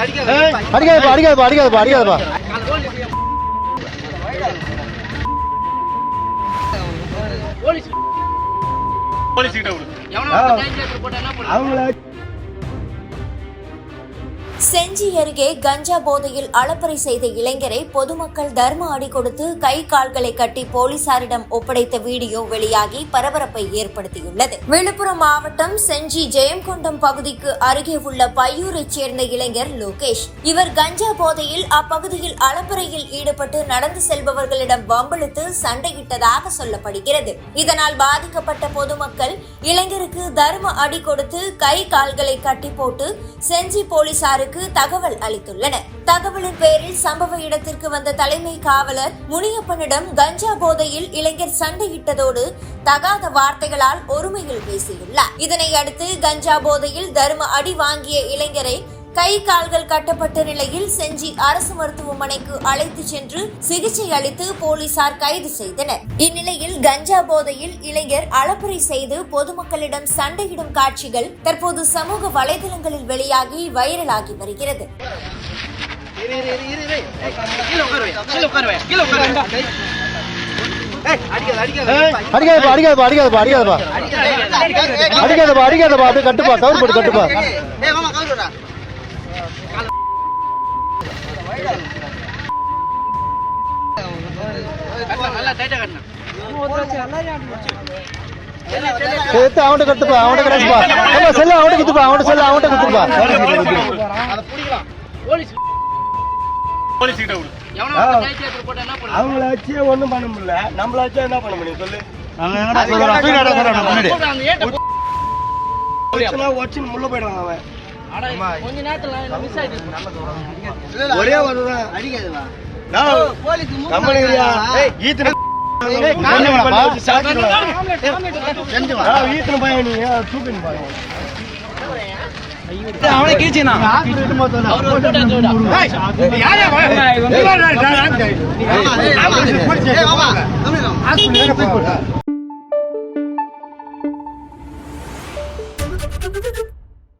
அடிக்காதப்பா அடிக்காதப்பா அடிக்காதப்பா அடிக்காதப்பா. Police கிட்ட விடு. செஞ்சி அருகே கஞ்சா போதையில் அளப்பறை செய்த இளைஞரை பொதுமக்கள் தர்ம அடி கொடுத்து கை கால்களை கட்டி போலீசாரிடம் ஒப்படைத்த வீடியோ வெளியாகி பரபரப்பை ஏற்படுத்தியுள்ளது. விழுப்புரம் மாவட்டம் செஞ்சி ஜெயங்கொண்டம் பகுதிக்கு அருகே உள்ள பையூரைச் சேர்ந்த இளைஞர் லோகேஷ். இவர் கஞ்சா போதையில் அப்பகுதியில் அளப்பறையில் ஈடுபட்டு நடந்து செல்பவர்களிடம் வம்பிழுத்து சண்டையிட்டதாக சொல்லப்படுகிறது. இதனால் பாதிக்கப்பட்ட பொதுமக்கள் இளைஞருக்கு தர்ம அடி கொடுத்து கை கால்களை கட்டி போட்டு செஞ்சி போலீசாருக்கு தகவல் அளித்துள்ளனர் தகவலின் பேரில் சம்பவ இடத்திற்கு வந்த தலைமை காவலர் முனியப்பனிடம் கஞ்சா போதையில் இளைஞர் சண்டையிட்டதோடு தகாத வார்த்தைகளால் ஒருமையில் பேசியுள்ளார். இதனை அடுத்து கஞ்சா போதையில் தர்ம அடி வாங்கிய இளைஞரை கை கால்கள் கட்டப்பட்ட நிலையில் செஞ்சி அரசு மருத்துவமனைக்கு அழைத்து சென்று சிகிச்சை அளித்து போலீசார் கைது செய்தனர் இந்நிலையில் கஞ்சா போதையில் இளைஞர் அளப்பறை செய்து பொதுமக்களிடம் சண்டையிடும் காட்சிகள் தற்போது சமூக வலைதளங்களில் வெளியாகி வைரலாகி வருகிறது அடிக்காதப்பா அடிக்காதப்பா அடிக்காதப்பா அடிக்காதப்பா அடிக்காதப்பா அடிக்காதப்பா அப்படியே கட்டுப்பா கவர் போட்டு கட்டுப்பா எடுத்து அவன்கிட்ட கட்டுப்பா அவன்கிட்ட கட்டுப்பா ஏம்மா, செல்ல அவன்கிட்ட குத்துப்பா அவன்கிட்ட செல்ல அவன்கிட்ட குத்துப்பா. போலீஸ் கிட்ட விடு அவங்கள வச்சு ஒண்ணும் பண்ண முடியல. நம்மள வச்சு என்ன பண்ண முடியும் சொல்லு? முள்ள போயிடுவாங்க அவன். ஒரே ஒருதான் கம்பெனியா அவனை கிழிச்சினா.